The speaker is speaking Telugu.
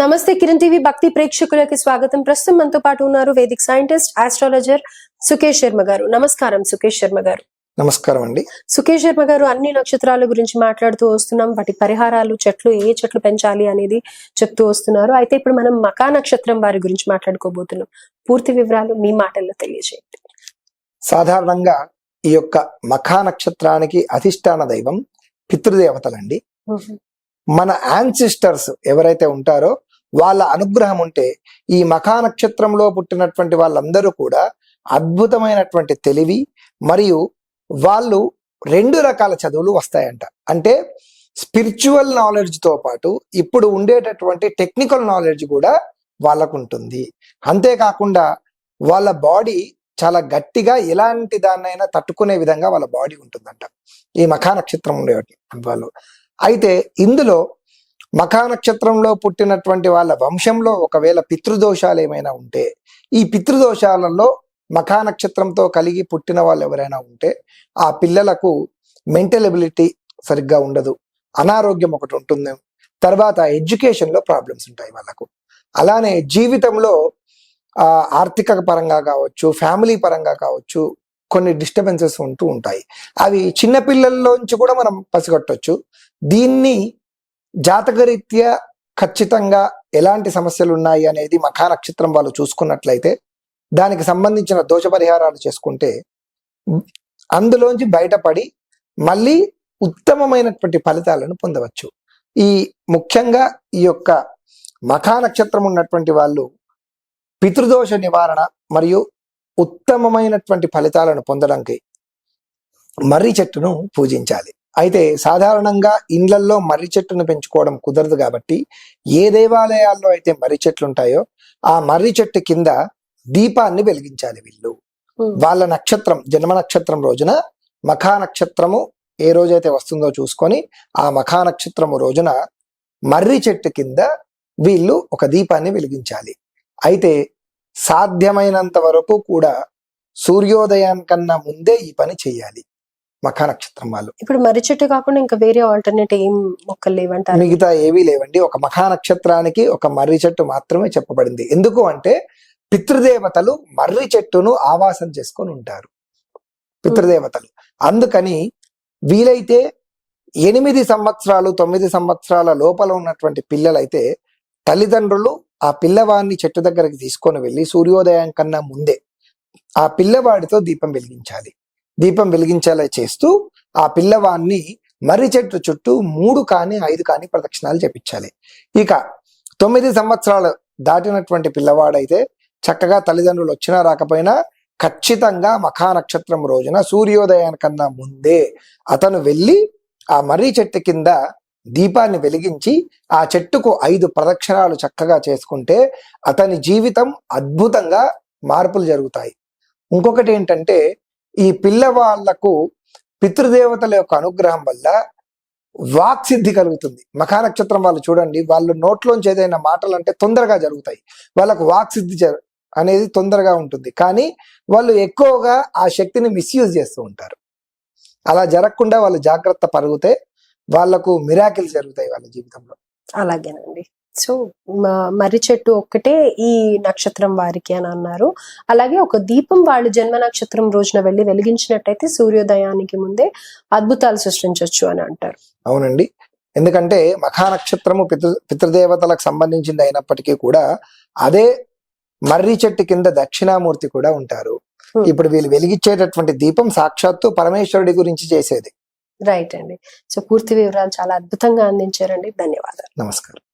నమస్తే కిరణ్ టీవీ భక్తి ప్రేక్షకులకి స్వాగతం. ప్రస్తుతం మనతో పాటు ఉన్నారు Vedic scientist astrologer Sukesh Sharma garu. నమస్కారం సుకేష్ శర్మ గారు. నమస్కారం అండి. సుకేష్ శర్మ గారు అన్ని నక్షత్రాల గురించి మాట్లాడుతూ వస్తున్నాం. వాటి పరిహారాలు చెట్లు ఏ చెట్లు పెంచాలి అనేది చెప్తూ వస్తున్నారు. అయితే ఇప్పుడు మనం మకా నక్షత్రం వారి గురించి మాట్లాడుకోబోతున్నాం. పూర్తి వివరాలు మీ మాటల్లో తెలియజేయండి. సాధారణంగా ఈ యొక్క మఖా నక్షత్రానికి అధిష్టాన దైవం పితృదేవతలండి. మన యాన్సిస్టర్స్ ఎవరైతే ఉంటారో వాళ్ళ అనుగ్రహం ఉంటే ఈ మఖా నక్షత్రంలో పుట్టినటువంటి వాళ్ళందరూ కూడా అద్భుతమైనటువంటి తెలివి మరియు వాళ్ళు రెండు రకాల చదువులు వస్తాయంట. అంటే స్పిరిచువల్ నాలెడ్జ్తో పాటు ఇప్పుడు ఉండేటటువంటి టెక్నికల్ నాలెడ్జ్ కూడా వాళ్ళకు ఉంటుంది అంతేకాకుండా వాళ్ళ బాడీ చాలా గట్టిగా ఎలాంటి దాన్నైనా తట్టుకునే విధంగా వాళ్ళ బాడీ ఉంటుందంట. ఈ మఖా నక్షత్రం ఉండేటువంటి వాళ్ళు. అయితే ఇందులో మఖా నక్షత్రంలో పుట్టినటువంటి వాళ్ళ వంశంలో ఒకవేళ పితృదోషాలు ఏమైనా ఉంటే ఈ పితృదోషాలలో మఖా నక్షత్రంతో కలిగి పుట్టిన వాళ్ళు ఎవరైనా ఉంటే ఆ పిల్లలకు మెంటల్ ఎబిలిటీ సరిగ్గా ఉండదు. అనారోగ్యం ఒకటి ఉంటుంది. తర్వాత ఎడ్యుకేషన్లో ప్రాబ్లమ్స్ ఉంటాయి వాళ్ళకు. అలానే జీవితంలో ఆ ఆర్థిక పరంగా కావచ్చు ఫ్యామిలీ పరంగా కావచ్చు కొన్ని డిస్టర్బెన్సెస్ ఉంటూ ఉంటాయి. అవి చిన్నపిల్లల్లోంచి కూడా మనం పసిగట్టొచ్చు. దీన్ని జాతకరీత్యా ఖచ్చితంగా ఎలాంటి సమస్యలు ఉన్నాయి అనేది మఖా నక్షత్రం వాళ్ళు చూసుకున్నట్లయితే దానికి సంబంధించిన దోష పరిహారాలు చేసుకుంటే అందులోంచి బయటపడి మళ్ళీ ఉత్తమమైనటువంటి ఫలితాలను పొందవచ్చు. ఈ ముఖ్యంగా ఈ యొక్క మఖా నక్షత్రం ఉన్నటువంటి వాళ్ళు పితృదోష నివారణ మరియు ఉత్తమమైనటువంటి ఫలితాలను పొందడానికి మర్రి చెట్టును పూజించాలి. అయితే సాధారణంగా ఇండ్లల్లో మర్రి చెట్టును పెంచుకోవడం కుదరదు కాబట్టి ఏ దేవాలయాల్లో అయితే మర్రి చెట్లు ఉంటాయో ఆ మర్రి చెట్టు కింద దీపాన్ని వెలిగించాలి వీళ్ళు. వాళ్ళ నక్షత్రం జన్మ నక్షత్రం రోజున మఖా నక్షత్రము ఏ రోజైతే వస్తుందో చూసుకొని ఆ మఖా నక్షత్రము రోజున మర్రి చెట్టు కింద వీళ్ళు ఒక దీపాన్ని వెలిగించాలి. అయితే సాధ్యమైనంత వరకు కూడా సూర్యోదయానికన్నా ముందే ఈ పని చేయాలి. మఖా నక్షత్రం వాళ్ళు. ఇప్పుడు మర్రి చెట్టు కాకుండా ఇంకా వేరే ఆల్టర్నేట్ ఏం మొక్కలు లేవంటారు? మిగతా ఏవీ లేవండి. ఒక మఖా నక్షత్రానికి ఒక మర్రి చెట్టు మాత్రమే చెప్పబడింది. ఎందుకు అంటే పితృదేవతలు మర్రి చెట్టును ఆవాసం చేసుకొని ఉంటారు. పితృదేవతలు. అందుకని వీలైతే ఎనిమిది సంవత్సరాలు తొమ్మిది సంవత్సరాల లోపల ఉన్నటువంటి పిల్లలైతే తల్లిదండ్రులు ఆ పిల్లవాడిని చెట్టు దగ్గరికి తీసుకొని వెళ్ళి సూర్యోదయం కన్నా ముందే ఆ పిల్లవాడితో దీపం వెలిగించాలి. దీపం వెలిగించేలా చేస్తూ ఆ పిల్లవాడిని మర్రి చెట్టు చుట్టూ మూడు కానీ ఐదు కానీ ప్రదక్షిణాలు చేపించాలి. ఇక తొమ్మిది సంవత్సరాలు దాటినటువంటి పిల్లవాడైతే చక్కగా తల్లిదండ్రులు వచ్చినా రాకపోయినా ఖచ్చితంగా మఖా నక్షత్రం రోజున సూర్యోదయానికన్నా ముందే అతను వెళ్ళి ఆ మర్రి చెట్టు కింద దీపాన్ని వెలిగించి ఆ చెట్టుకు ఐదు ప్రదక్షిణాలు చక్కగా చేసుకుంటే అతని జీవితం అద్భుతంగా మార్పులు జరుగుతాయి. ఇంకొకటి ఏంటంటే ఈ పిల్లవాళ్ళకు పితృదేవతల యొక్క అనుగ్రహం వల్ల వాక్సిద్ధి కలుగుతుంది. మఖా నక్షత్రం వాళ్ళు చూడండి వాళ్ళు నోట్లోంచి ఏదైనా మాటలు అంటే తొందరగా జరుగుతాయి. వాళ్ళకు వాక్సిద్ధి జ- అనేది తొందరగా ఉంటుంది. కానీ వాళ్ళు ఎక్కువగా ఆ శక్తిని మిస్యూజ్ చేస్తూ ఉంటారు. అలా జరగకుండా వాళ్ళు జాగ్రత్త పరుగుతే వాళ్ళకు మిరాకిల్స్ జరుగుతాయి వాళ్ళ జీవితంలో. అలాగేనండి. సో మర్రి చెట్టు ఒక్కటే ఈ నక్షత్రం వారికి అని అన్నారు. అలాగే ఒక దీపం వాళ్ళు జన్మ నక్షత్రం రోజున వెళ్ళి వెలిగించినట్టయితే సూర్యోదయానికి ముందే అద్భుతాలు సృష్టించవచ్చు అని అంటారు. అవునండి. ఎందుకంటే మఖా నక్షత్రము పితృ పితృదేవతలకు సంబంధించింది అయినప్పటికీ కూడా అదే మర్రి చెట్టు కింద దక్షిణామూర్తి కూడా ఉంటారు. ఇప్పుడు వీళ్ళు వెలిగించేటటువంటి దీపం సాక్షాత్తు పరమేశ్వరుడి గురించి చేసేది. రైట్ అండి. సో పూర్తి వివరాలు చాలా అద్భుతంగా అందించారండి. ధన్యవాదాలు. నమస్కారం.